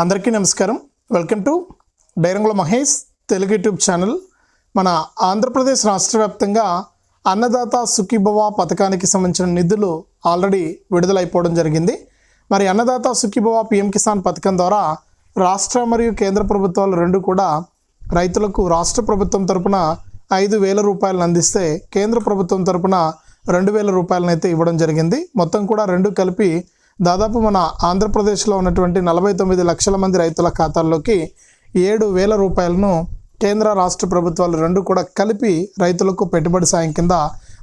అందరికీ నమస్కారం. Welcome to Dairangula Mahesh Telugu YouTube channel. మన ఆంధ్రప్రదేశ్ రాష్ట్ర వ్యాప్తంగా అన్నదాత సుఖీభవ పథకానికి సంబంధించిన నిధులు ఆల్రెడీ విడుదలైపోవడం జరిగింది. మరి అన్నదాత సుఖీభవ పిఎం కిసాన్ పథకం ద్వారా రాష్ట్ర మరియు కేంద్ర ప్రభుత్వాలు రెండు కూడా రైతులకు రాష్ట్ర ప్రభుత్వం తరపున ఐదు వేల రూపాయలను అందిస్తే కేంద్ర ప్రభుత్వం తరపున రెండు వేల రూపాయలను అయితే ఇవ్వడం జరిగింది. మొత్తం కూడా రెండు కలిపి దాదాపు మన ఆంధ్రప్రదేశ్లో ఉన్నటువంటి నలభై తొమ్మిది లక్షల మంది రైతుల ఖాతాల్లోకి ఏడు వేల రూపాయలను కేంద్ర రాష్ట్ర ప్రభుత్వాలు రెండు కూడా కలిపి రైతులకు పెట్టుబడి సాయం కింద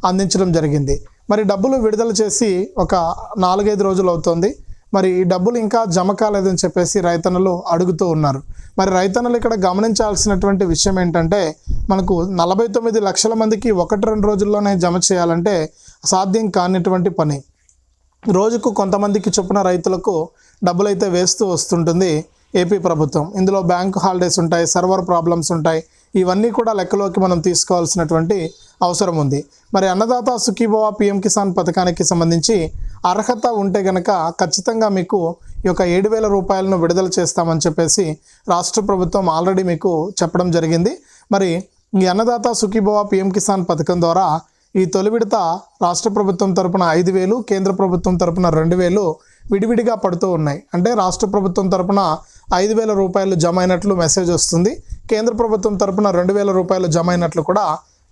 అందించడం జరిగింది. మరి డబ్బులు విడుదల చేసి ఒక నాలుగైదు రోజులు అవుతోంది. మరి ఈ డబ్బులు ఇంకా జమ కాలేదని చెప్పేసి రైతన్నలు అడుగుతూ ఉన్నారు. మరి రైతన్నలు ఇక్కడ గమనించాల్సినటువంటి విషయం ఏంటంటే మనకు నలభై తొమ్మిది లక్షల మందికి ఒకటి రెండు రోజుల్లోనే జమ చేయాలంటే సాధ్యం కానిటువంటి పని. రోజుకు కొంతమందికి చొప్పున రైతులకు డబ్బులైతే వేస్తూ వస్తుంటుంది ఏపీ ప్రభుత్వం. ఇందులో బ్యాంకు హాలిడేస్ ఉంటాయి సర్వర్ ప్రాబ్లమ్స్ ఉంటాయి. ఇవన్నీ కూడా లెక్కలోకి మనం తీసుకోవాల్సినటువంటి అవసరం ఉంది. మరి అన్నదాత సుఖీభవ పిఎం కిసాన్ పథకానికి సంబంధించి అర్హత ఉంటే గనక ఖచ్చితంగా మీకు ఈ యొక్క ఏడు వేల రూపాయలను విడుదల చేస్తామని చెప్పేసి రాష్ట్ర ప్రభుత్వం ఆల్రెడీ మీకు చెప్పడం జరిగింది. మరి ఈ అన్నదాత సుఖీభవ పిఎం కిసాన్ పథకం ద్వారా ఈ తొలి విడత రాష్ట్ర ప్రభుత్వం తరపున ఐదు వేలు కేంద్ర ప్రభుత్వం తరపున రెండు వేలు విడివిడిగా పడుతూ ఉన్నాయి. అంటే రాష్ట్ర ప్రభుత్వం తరపున ఐదు వేల రూపాయలు జమ అయినట్లు మెసేజ్ వస్తుంది. కేంద్ర ప్రభుత్వం తరపున రెండు వేల రూపాయలు జమ అయినట్లు కూడా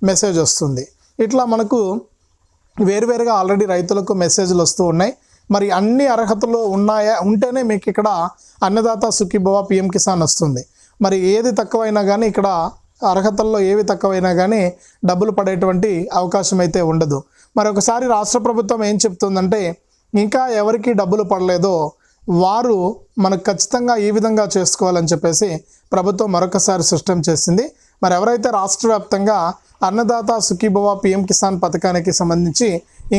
మెసేజ్ వస్తుంది. ఇట్లా మనకు వేరువేరుగా ఆల్రెడీ రైతులకు మెసేజ్లు వస్తూ ఉన్నాయి. మరి అన్ని అర్హతలు ఉన్నాయా? ఉంటేనే మీకు ఇక్కడ అన్నదాత సుఖీభవ పిఎం కిసాన్ వస్తుంది. మరి ఏది తక్కువైనా కానీ ఇక్కడ అర్హతల్లో ఏవి తక్కువైనా కానీ డబ్బులు పడేటువంటి అవకాశం అయితే ఉండదు. మరొకసారి రాష్ట్ర ప్రభుత్వం ఏం చెప్తుందంటే ఇంకా ఎవరికి డబ్బులు పడలేదో వారు మనకు ఖచ్చితంగా ఈ విధంగా చేసుకోవాలని చెప్పేసి ప్రభుత్వం మరొకసారి స్పష్టం చేసింది. మరి ఎవరైతే రాష్ట్ర వ్యాప్తంగా అన్నదాత సుఖీభవ పిఎం కిసాన్ పథకానికి సంబంధించి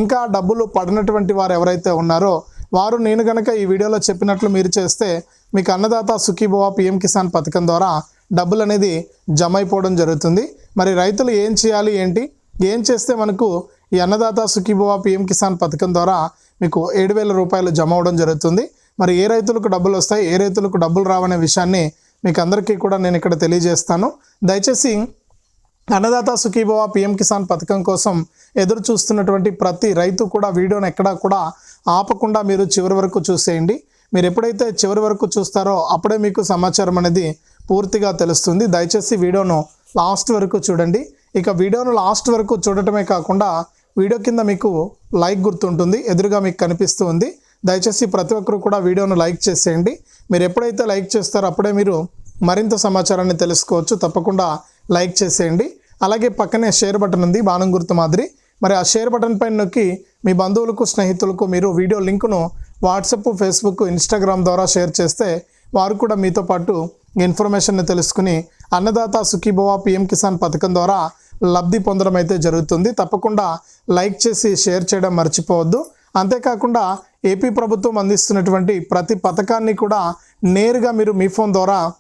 ఇంకా డబ్బులు పడినటువంటి వారు ఎవరైతే ఉన్నారో వారు నేను గనక ఈ వీడియోలో చెప్పినట్లు మీరు చేస్తే మీకు అన్నదాత సుఖీభవ పిఎం కిసాన్ పథకం ద్వారా డబ్బులు అనేది జమ అయిపోవడం జరుగుతుంది. మరి రైతులు ఏం చేయాలి ఏంటి? ఏం చేస్తే మనకు ఈ అన్నదాత సుఖీభవ పిఎం కిసాన్ పథకం ద్వారా మీకు ఏడు వేల రూపాయలు జమ అవడం జరుగుతుంది. మరి ఏ రైతులకు డబ్బులు వస్తాయి ఏ రైతులకు డబ్బులు రావనే విషయాన్ని మీకు అందరికీ కూడా నేను ఇక్కడ తెలియజేస్తాను. దయచేసి అన్నదాత సుఖీభవ పిఎం కిసాన్ పథకం కోసం ఎదురు చూస్తున్నటువంటి ప్రతి రైతు కూడా వీడియోని ఎక్కడా కూడా ఆపకుండా మీరు చివరి వరకు చూసేయండి. మీరు ఎప్పుడైతే చివరి వరకు చూస్తారో అప్పుడే మీకు సమాచారం అనేది పూర్తిగా తెలుస్తుంది. దయచేసి వీడియోను లాస్ట్ వరకు చూడండి. ఇక వీడియోను లాస్ట్ వరకు చూడటమే కాకుండా వీడియో కింద మీకు లైక్ గుర్తుంటుంది ఎదురుగా మీకు కనిపిస్తూ ఉంది దయచేసి ప్రతి ఒక్కరు కూడా వీడియోను లైక్ చేసేయండి. మీరు ఎప్పుడైతే లైక్ చేస్తారో అప్పుడే మీరు మరింత సమాచారాన్ని తెలుసుకోవచ్చు. తప్పకుండా లైక్ చేసేయండి. అలాగే పక్కనే షేర్ బటన్ ఉంది బాణం గుర్తు మాదిరి. మరి ఆ షేర్ బటన్ పైన నొక్కి మీ బంధువులకు స్నేహితులకు మీరు వీడియో లింకును వాట్సప్ ఫేస్బుక్ ఇన్స్టాగ్రామ్ ద్వారా షేర్ చేస్తే వారు కూడా మీతో పాటు ఇన్ఫర్మేషన్ని తెలుసుకుని అన్నదాత సుఖీభవ పిఎం కిసాన్ పథకం ద్వారా లబ్ధి పొందడం అయితే జరుగుతుంది. తప్పకుండా లైక్ చేసి షేర్ చేయడం మర్చిపోవద్దు. అంతేకాకుండా ఏపీ ప్రభుత్వం అందిస్తున్నటువంటి ప్రతి పథకాన్ని కూడా నేరుగా మీరు మీ ఫోన్ ద్వారా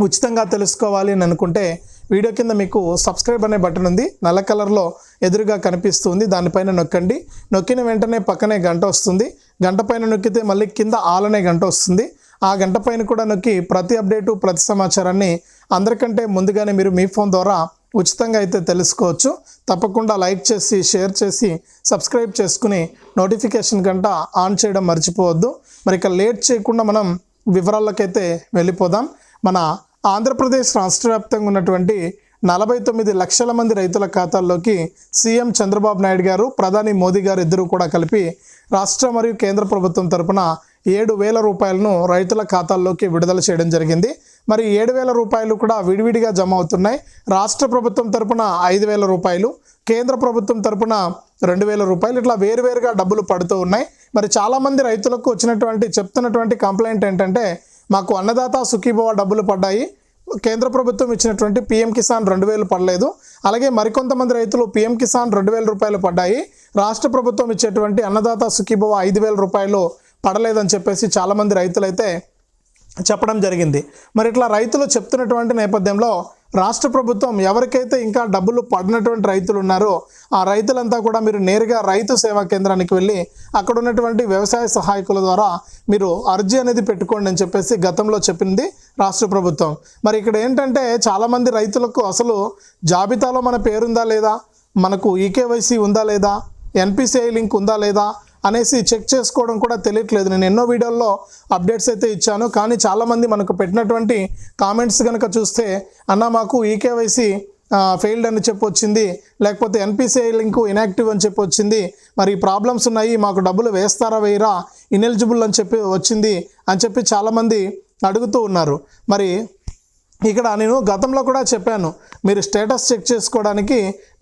ఉచితంగా తెలుసుకోవాలి అని అనుకుంటే వీడియో కింద మీకు సబ్స్క్రైబ్ అనే బటన్ ఉంది. నల్ల కలర్లో ఎదురుగా కనిపిస్తుంది. దానిపైన నొక్కండి. నొక్కిన వెంటనే పక్కనే గంట వస్తుంది. గంట పైన నొక్కితే మళ్ళీ కింద ఆలనే గంట వస్తుంది. ఆ గంట పైన కూడా నొక్కి ప్రతి అప్డేటు ప్రతి సమాచారాన్ని అందరికంటే ముందుగానే మీరు మీ ఫోన్ ద్వారా ఉచితంగా అయితే తెలుసుకోవచ్చు. తప్పకుండా లైక్ చేసి షేర్ చేసి సబ్స్క్రైబ్ చేసుకుని నోటిఫికేషన్ గంట ఆన్ చేయడం మర్చిపోవద్దు. మరి ఇక లేట్ చేయకుండా మనం వివరాలకైతే వెళ్ళిపోదాం. మన ఆంధ్రప్రదేశ్ రాష్ట్ర వ్యాప్తంగా ఉన్నటువంటి నలభై తొమ్మిది లక్షల మంది రైతుల ఖాతాల్లోకి సీఎం చంద్రబాబు నాయుడు గారు ప్రధాని మోదీ గారు ఇద్దరు కూడా కలిపి రాష్ట్ర మరియు కేంద్ర ప్రభుత్వం తరపున ఏడు వేల రూపాయలను రైతుల ఖాతాల్లోకి విడుదల చేయడం జరిగింది. మరి ఏడు వేల రూపాయలు కూడా విడివిడిగా జమ అవుతున్నాయి. రాష్ట్ర ప్రభుత్వం తరపున ఐదు వేల రూపాయలు కేంద్ర ప్రభుత్వం తరపున రెండు వేల రూపాయలు ఇట్లా వేరువేరుగా డబ్బులు పడుతూ ఉన్నాయి. మరి చాలామంది రైతులకు వచ్చినటువంటి చెప్తున్నటువంటి కంప్లైంట్ ఏంటంటే మాకు అన్నదాత సుఖీభవ డబ్బులు పడ్డాయి. కేంద్ర ప్రభుత్వం ఇచ్చినటువంటి పిఎం కిసాన్ రెండు వేలు పడలేదు. అలాగే మరికొంతమంది రైతులు పిఎం కిసాన్ రెండు వేల రూపాయలు పడ్డాయి. రాష్ట్ర ప్రభుత్వం ఇచ్చేటువంటి అన్నదాత సుఖీభవ ఐదు వేల రూపాయలు పడలేదని చెప్పేసి చాలామంది రైతులైతే చెప్పడం జరిగింది. మరి ఇట్లా రైతులు చెప్తున్నటువంటి నేపథ్యంలో రాష్ట్ర ప్రభుత్వం ఎవరికైతే ఇంకా డబ్బులు పడినటువంటి రైతులు ఉన్నారో ఆ రైతులంతా కూడా మీరు నేరుగా రైతు సేవా కేంద్రానికి వెళ్ళి అక్కడ ఉన్నటువంటి వ్యవసాయ సహాయకుల ద్వారా మీరు అర్జీ అనేది పెట్టుకోండి అని చెప్పేసి గతంలో చెప్పింది రాష్ట్ర ప్రభుత్వం. మరి ఇక్కడ ఏంటంటే చాలామంది రైతులకు అసలు జాబితాలో మన పేరుందా లేదా? మనకు ఈకేవైసీ ఉందా లేదా? ఎన్పిసిఐ లింక్ ఉందా లేదా? అనేసి చెక్ చేసుకోవడం కూడా తెలియట్లేదు. నేను ఎన్నో వీడియోల్లో అప్డేట్స్ అయితే ఇచ్చాను. కానీ చాలామంది మనకు పెట్టినటువంటి కామెంట్స్ కనుక చూస్తే అన్న మాకు ఈకేవైసీ ఫెయిల్డ్ అని చెప్పి వచ్చింది లేకపోతే ఎన్పిసిఐ లింక్ ఇనాక్టివ్ అని చెప్పి వచ్చింది మరి ప్రాబ్లమ్స్ ఉన్నాయి మాకు డబ్బులు వేస్తారా వేయరా ఇనెలిజిబుల్ అని చెప్పి వచ్చింది అని చెప్పి చాలామంది అడుగుతూ ఉన్నారు. మరి ఇక్కడ నేను గతంలో కూడా చెప్పాను మీరు స్టేటస్ చెక్ చేసుకోవడానికి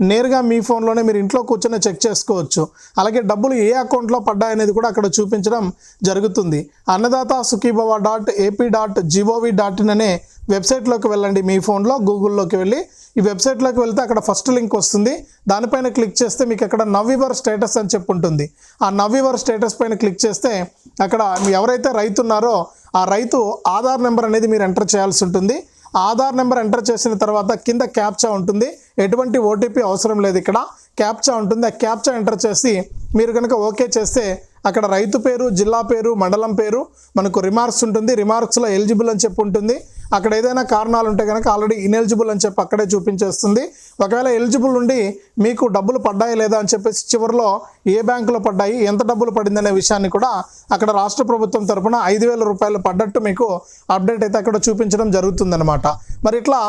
నేరుగా మీ ఫోన్లోనే మీరు ఇంట్లో కూర్చొని చెక్ చేసుకోవచ్చు. అలాగే డబ్బులు ఏ అకౌంట్లో పడ్డాయనేది కూడా అక్కడ చూపించడం జరుగుతుంది. Annadata Sukhibhava dot AP dot gov dot in అనే వెబ్సైట్లోకి వెళ్ళండి మీ ఫోన్లో గూగుల్లోకి వెళ్ళి. ఈ వెబ్సైట్లోకి వెళ్తే అక్కడ ఫస్ట్ లింక్ వస్తుంది. దానిపైన క్లిక్ చేస్తే మీకు అక్కడ నవ్వివర్ స్టేటస్ అని చెప్పి ఉంటుంది. ఆ నవ్వివర్ స్టేటస్ పైన క్లిక్ చేస్తే అక్కడ ఎవరైతే రైతు ఉన్నారో ఆ రైతు ఆధార్ నెంబర్ అనేది మీరు ఎంటర్ చేయాల్సి ఉంటుంది. ఆధార్ నెంబర్ ఎంటర్ చేసిన తర్వాత కింద క్యాప్చా ఉంటుంది. ఎటువంటి ఓటీపీ అవసరం లేదు ఇక్కడ. క్యాప్చా ఉంటుంది. ఆ క్యాప్చా ఎంటర్ చేసి మీరు కనుక ఓకే చేస్తే అక్కడ రైతు పేరు జిల్లా పేరు మండలం పేరు మనకు రిమార్క్స్ ఉంటుంది. రిమార్క్స్లో ఎలిజిబుల్ అని చెప్పి ఉంటుంది. అక్కడ ఏదైనా కారణాలు ఉంటే కనుక ఆల్రెడీ ఇనెలిజిబుల్ అని చెప్పి అక్కడే చూపించేస్తుంది. ఒకవేళ ఎలిజిబుల్ ఉండి మీకు డబ్బులు పడ్డాయి లేదా అని చెప్పేసి చివరిలో ఏ బ్యాంకులో పడ్డాయి ఎంత డబ్బులు పడిందనే విషయాన్ని కూడా అక్కడ రాష్ట్ర ప్రభుత్వం తరపున ఐదు వేల రూపాయలు పడ్డట్టు మీకు అప్డేట్ అయితే అక్కడ చూపించడం జరుగుతుందనమాట మరి ఇట్లా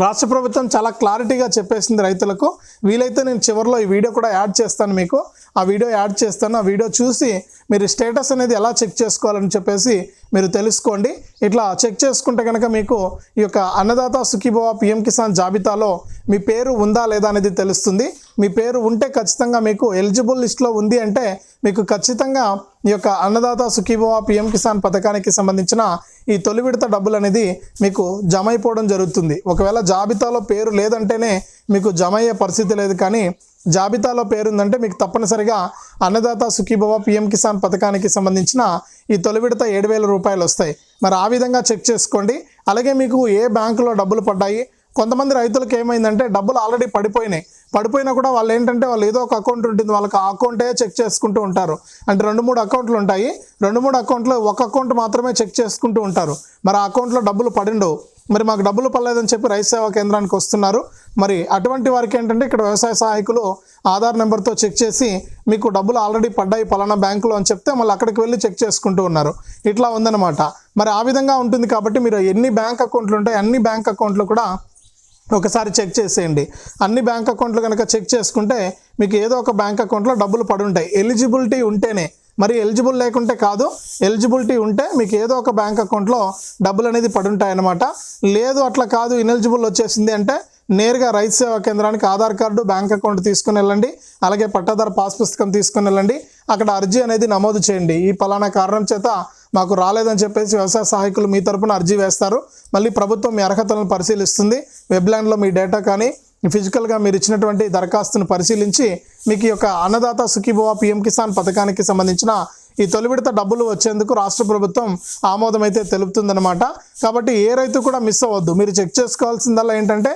రాష్ట్ర ప్రభుత్వం చాలా క్లారిటీగా చెప్పేసింది రైతులకు. వీలైతే నేను చివరిలో ఈ వీడియో కూడా యాడ్ చేస్తాను మీకు. ఆ వీడియో యాడ్ చేస్తాను. ఆ వీడియో చూసి మీరు స్టేటస్ అనేది ఎలా చెక్ చేసుకోవాలని చెప్పేసి మీరు తెలుసుకోండి. ఇట్లా చెక్ చేసుకుంటే కనుక మీకు ఈ యొక్క అన్నదాత సుఖీభవ పిఎం కిసాన్ జాబితాలో మీ పేరు ఉందా లేదా అనేది తెలుస్తుంది. మీ పేరు ఉంటే ఖచ్చితంగా మీకు ఎలిజిబుల్ లిస్ట్లో ఉంది అంటే మీకు ఖచ్చితంగా ఈ యొక్క అన్నదాత సుఖీభవ పిఎం కిసాన్ పథకానికి సంబంధించిన ఈ తొలి విడత డబ్బులు అనేది మీకు జమ అయిపోవడం జరుగుతుంది. ఒకవేళ జాబితాలో పేరు లేదంటేనే మీకు జమ అయ్యే పరిస్థితి లేదు కానీ జాబితాలో పేరుందంటే మీకు తప్పనిసరిగా అన్నదాత సుఖీభవ పిఎం కిసాన్ పథకానికి సంబంధించిన ఈ తొలి విడత ఏడు వేల రూపాయలు వస్తాయి. మరి ఆ విధంగా చెక్ చేసుకోండి. అలాగే మీకు ఏ బ్యాంకులో డబ్బులు పడ్డాయి? కొంతమంది రైతులకు ఏమైందంటే డబ్బులు ఆల్రెడీ పడిపోయినాయి. పడిపోయినా కూడా వాళ్ళు ఏంటంటే వాళ్ళు ఏదో ఒక అకౌంట్ ఉంటుంది. వాళ్ళకి ఆ అకౌంటే చెక్ చేసుకుంటూ ఉంటారు. అంటే రెండు మూడు అకౌంట్లు ఉంటాయి. రెండు మూడు అకౌంట్లో ఒక అకౌంట్ మాత్రమే చెక్ చేసుకుంటూ ఉంటారు. మరి ఆ అకౌంట్లో డబ్బులు పడిండవు మరి మాకు డబ్బులు పడలేదని చెప్పి రైతు సేవా కేంద్రానికి వస్తున్నారు. మరి అటువంటి వారికి ఏంటంటే ఇక్కడ వ్యవసాయ సహాయకులు ఆధార్ నెంబర్తో చెక్ చేసి మీకు డబ్బులు ఆల్రెడీ పడ్డాయి పలానా బ్యాంకులో అని చెప్తే మళ్ళీ అక్కడికి వెళ్ళి చెక్ చేసుకుంటూ ఉన్నారు. ఇట్లా ఉందన్నమాట. మరి ఆ విధంగా ఉంటుంది కాబట్టి మీరు ఎన్ని బ్యాంక్ అకౌంట్లు ఉంటాయి అన్ని బ్యాంక్ అకౌంట్లు కూడా ఒకసారి చెక్ చేసేయండి. అన్ని బ్యాంక్ అకౌంట్లు కనుక చెక్ చేసుకుంటే మీకు ఏదో ఒక బ్యాంక్ అకౌంట్లో డబ్బులు పడి ఉంటాయి ఎలిజిబిలిటీ ఉంటేనే మరి ఎలిజిబుల్ లేకుంటే కాదు ఎలిజిబిలిటీ ఉంటే మీకు ఏదో ఒక బ్యాంక్ అకౌంట్లో డబ్బులు అనేది పడి లేదు అట్లా కాదు ఇనెలిజిబుల్ వచ్చేసింది అంటే నేరుగా రైతు సేవా కేంద్రానికి ఆధార్ కార్డు బ్యాంక్ అకౌంట్ తీసుకుని వెళ్ళండి అలాగే పట్టాదార పాస్ పుస్తకం తీసుకుని వెళ్ళండి అక్కడ అర్జీ అనేది నమోదు చేయండి. ఈ పలానా కారణం చేత మాకు రాలేదని చెప్పేసి వ్యవసాయ సహాయకులు మీ తరపున అర్జీ వేస్తారు. మళ్ళీ ప్రభుత్వం మీ అర్హతలను పరిశీలిస్తుంది. వెబ్లాండ్లో మీ డేటా కానీ ఫిజికల్గా మీరు ఇచ్చినటువంటి దరఖాస్తును పరిశీలించి మీకు ఈ యొక్క అన్నదాత సుఖీభవ పిఎం కిసాన్ పథకానికి సంబంధించిన ఈ తొలి విడత డబ్బులు వచ్చేందుకు రాష్ట్ర ప్రభుత్వం ఆమోదం అయితే తెలుపుతుందన్నమాట. కాబట్టి ఏ రైతు కూడా మిస్ అవ్వద్దు. మీరు చెక్ చేసుకోవాల్సిందల్లా ఏంటంటే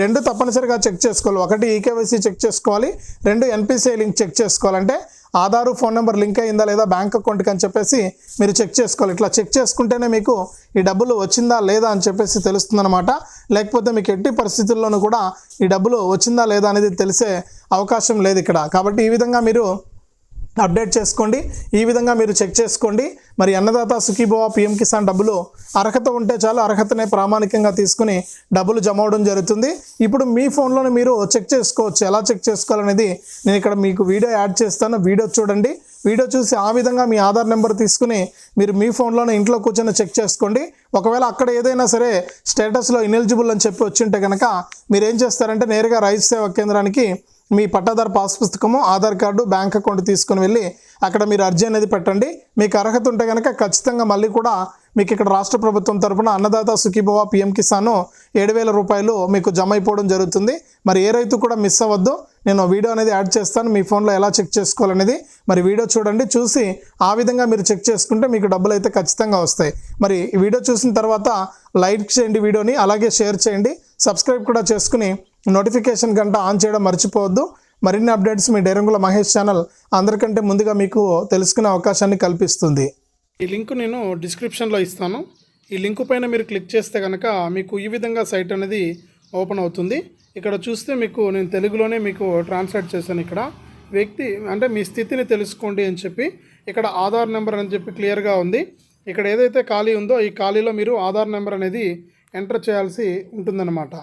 రెండు తప్పనిసరిగా చెక్ చేసుకోవాలి. ఒకటి ఈకేవైసీ చెక్ చేసుకోవాలి. రెండు ఎన్పిసిఐ లింక్ చెక్ చేసుకోవాలంటే ఆధారు ఫోన్ నెంబర్ లింక్ అయిందా లేదా బ్యాంక్ అకౌంట్కి అని చెప్పేసి మీరు చెక్ చేసుకోవాలి. ఇట్లా చెక్ చేసుకుంటేనే మీకు ఈ డబ్బులు వచ్చిందా లేదా అని చెప్పేసి తెలుస్తుందన్నమాట. లేకపోతే మీకు ఎట్టి పరిస్థితుల్లోనూ కూడా ఈ డబ్బులు వచ్చిందా లేదా అనేది తెలిసే అవకాశం లేదు ఇక్కడ. కాబట్టి ఈ విధంగా మీరు అప్డేట్ చేసుకోండి. ఈ విధంగా మీరు చెక్ చేసుకోండి. మరి అన్నదాత సుఖీభవ పిఎం కిసాన్ డబ్బులు అర్హత ఉంటే చాలు అర్హతనే ప్రామాణికంగా తీసుకుని డబ్బులు జమ అవడం జరుగుతుంది. ఇప్పుడు మీ ఫోన్లోనే మీరు చెక్ చేసుకోవచ్చు. ఎలా చెక్ చేసుకోవాలనేది నేను ఇక్కడ మీకు వీడియో యాడ్ చేస్తాను. వీడియో చూడండి. వీడియో చూసి ఆ విధంగా మీ ఆధార్ నెంబర్ తీసుకుని మీరు మీ ఫోన్లోనే ఇంట్లో కూర్చొని చెక్ చేసుకోండి. ఒకవేళ అక్కడ ఏదైనా సరే స్టేటస్లో ఇనెలిజిబుల్ అని చెప్పి వచ్చి ఉంటే కనుక మీరు ఏం చేస్తారంటే నేరుగా రైతు సేవా కేంద్రానికి మీ పట్టాదారు పాస్ పుస్తకము ఆధార్ కార్డు బ్యాంక్ అకౌంట్ తీసుకుని వెళ్ళి అక్కడ మీరు అర్జీ అనేది పెట్టండి. మీకు అర్హత ఉంటే కనుక ఖచ్చితంగా మళ్ళీ కూడా మీకు ఇక్కడ రాష్ట్ర ప్రభుత్వం తరపున అన్నదాత సుఖీభవ పిఎం కిసాన్ ఏడు వేల రూపాయలు మీకు జమ అయిపోవడం జరుగుతుంది. మరి ఏ రైతు కూడా మిస్ అవ్వద్దు. నేను వీడియో అనేది యాడ్ చేస్తాను. మీ ఫోన్లో ఎలా చెక్ చేసుకోవాలనేది మరి వీడియో చూడండి. చూసి ఆ విధంగా మీరు చెక్ చేసుకుంటే మీకు డబ్బులు అయితే ఖచ్చితంగా వస్తాయి. మరి వీడియో చూసిన తర్వాత లైక్ చేయండి వీడియోని అలాగే షేర్ చేయండి. సబ్స్క్రైబ్ కూడా చేసుకుని నోటిఫికేషన్ గంట ఆన్ చేయడం మర్చిపోవద్దు. మరిన్ని అప్డేట్స్ మీ డైరంగుల మహేష్ ఛానల్ అందరికంటే ముందుగా మీకు తెలుసుకునే అవకాశాన్ని కల్పిస్తుంది. ఈ లింక్ నేను డిస్క్రిప్షన్లో ఇస్తాను. ఈ లింక్ పైన మీరు క్లిక్ చేస్తే కనుక మీకు ఈ విధంగా సైట్ అనేది ఓపెన్ అవుతుంది. ఇక్కడ చూస్తే మీకు నేను తెలుగులోనే మీకు ట్రాన్స్లేట్ చేశాను ఇక్కడ. వ్యక్తి అంటే మీ స్థితిని తెలుసుకోండి అని చెప్పి ఇక్కడ ఆధార్ నెంబర్ అని చెప్పి క్లియర్గా ఉంది. ఇక్కడ ఏదైతే ఖాళీ ఉందో ఈ ఖాళీలో మీరు ఆధార్ నెంబర్ అనేది ఎంటర్ చేయాల్సి ఉంటుందన్నమాట.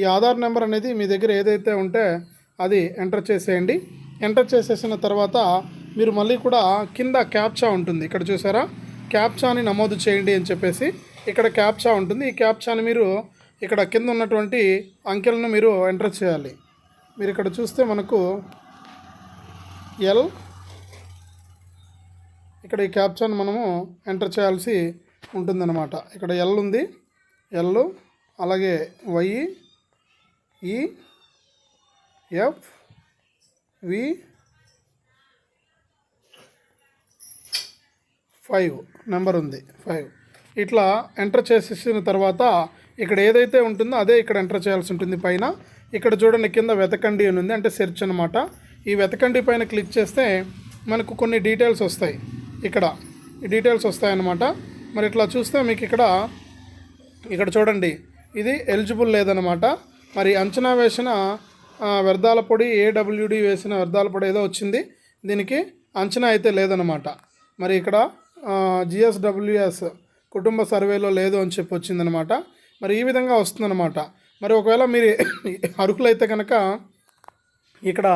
ఈ ఆధార్ నెంబర్ అనేది మీ దగ్గర ఏదైతే ఉంటే అది ఎంటర్ చేసేయండి. ఎంటర్ చేసేసిన తర్వాత మీరు మళ్ళీ కూడా కింద క్యాప్చా ఉంటుంది. ఇక్కడ చూసారా? క్యాప్చాని నమోదు చేయండి అని చెప్పేసి ఇక్కడ క్యాప్చా ఉంటుంది. ఈ క్యాప్చాని మీరు ఇక్కడ కింద ఉన్నటువంటి అంకెలను మీరు ఎంటర్ చేయాలి. మీరు ఇక్కడ చూస్తే మనకు ఎల్ ఇక్కడ ఈ క్యాప్చాను మనము ఎంటర్ చేయాల్సి ఉంటుందన్నమాట. ఇక్కడ ఎల్ ఉంది. ఎల్ అలాగే Y E F V five number ఉంది ఫైవ్. ఇట్లా ఎంటర్ చేసేసిన తర్వాత ఇక్కడ ఏదైతే ఉంటుందో అదే ఇక్కడ ఎంటర్ చేయాల్సి ఉంటుంది పైన. ఇక్కడ చూడండి కింద వెతకండి అని ఉంది అంటే సెర్చ్ అనమాట ఈ వెతకండి పైన క్లిక్ చేస్తే మనకు కొన్ని డీటెయిల్స్ వస్తాయి. ఇక్కడ డీటెయిల్స్ వస్తాయన్నమాట మరి ఇట్లా చూస్తే మీకు ఇక్కడ ఇక్కడ చూడండి ఇది ఎలిజిబుల్ లేదనమాట మరి అంచనా వేసిన వ్యర్థాల పొడి ఏడబ్ల్యూడి వేసిన వ్యర్థాల పొడి ఏదో వచ్చింది. దీనికి అంచనా అయితే లేదనమాట మరి ఇక్కడ జిఎస్డబ్ల్యూఎస్ కుటుంబ సర్వేలో లేదు అని చెప్పి వచ్చిందనమాట మరి ఈ విధంగా వస్తుందన్నమాట. మరి ఒకవేళ మీరు అర్హులైతే కనుక ఇక్కడ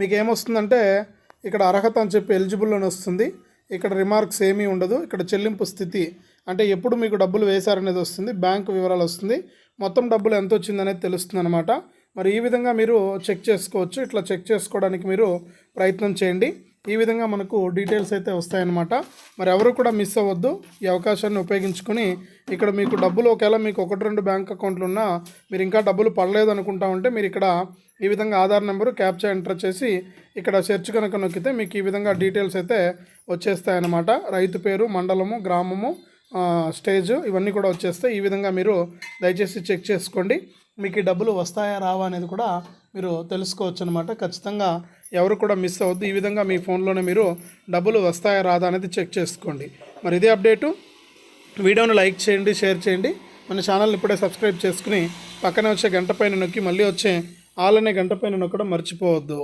మీకు ఏమొస్తుందంటే ఇక్కడ అర్హత అని చెప్పి ఎలిజిబుల్ అని వస్తుంది. ఇక్కడ రిమార్క్స్ ఏమీ ఉండదు. ఇక్కడ చెల్లింపు స్థితి అంటే ఎప్పుడు మీకు డబ్బులు వేశారనేది వస్తుంది బ్యాంకు వివరాలు వస్తుంది. మొత్తం డబ్బులు ఎంత వచ్చిందనేది తెలుస్తుంది అనమాట మరి ఈ విధంగా మీరు చెక్ చేసుకోవచ్చు. ఇట్లా చెక్ చేసుకోవడానికి మీరు ప్రయత్నం చేయండి. ఈ విధంగా మనకు డీటెయిల్స్ అయితే వస్తాయన్నమాట. మరి ఎవరు కూడా మిస్ అవ్వద్దు. ఈ అవకాశాన్ని ఉపయోగించుకొని ఇక్కడ మీకు డబ్బులు ఒకవేళ మీకు ఒకటి రెండు బ్యాంక్ అకౌంట్లు ఉన్నా మీరు ఇంకా డబ్బులు పడలేదు అనుకుంటా ఉంటే మీరు ఇక్కడ ఈ విధంగా ఆధార్ నెంబరు క్యాప్చా ఎంటర్ చేసి ఇక్కడ సెర్చ్ కనుక నొక్కితే మీకు ఈ విధంగా డీటెయిల్స్ అయితే వచ్చేస్తాయన్నమాట. రైతు పేరు మండలము గ్రామము స్టేజ్ ఇవన్నీ కూడా వచ్చేస్తాయి ఈ విధంగా మీరు దయచేసి చెక్ చేసుకోండి. మీకు ఈ డబ్బులు వస్తాయా రావా అనేది కూడా మీరు తెలుసుకోవచ్చు అనమాట ఖచ్చితంగా ఎవరు కూడా మిస్ అవ్వద్దు. ఈ విధంగా మీ ఫోన్లోనే మీరు డబ్బులు వస్తాయా రాదా అనేది చెక్ చేసుకోండి. మరి ఇదే అప్డేటు. వీడియోను లైక్ చేయండి షేర్ చేయండి. మన ఛానల్ని ఇప్పుడే సబ్స్క్రైబ్ చేసుకుని పక్కనే వచ్చే గంట పైన నొక్కి మళ్ళీ వచ్చే ఆల్ అనే గంట పైన నొక్కడం మర్చిపోవద్దు.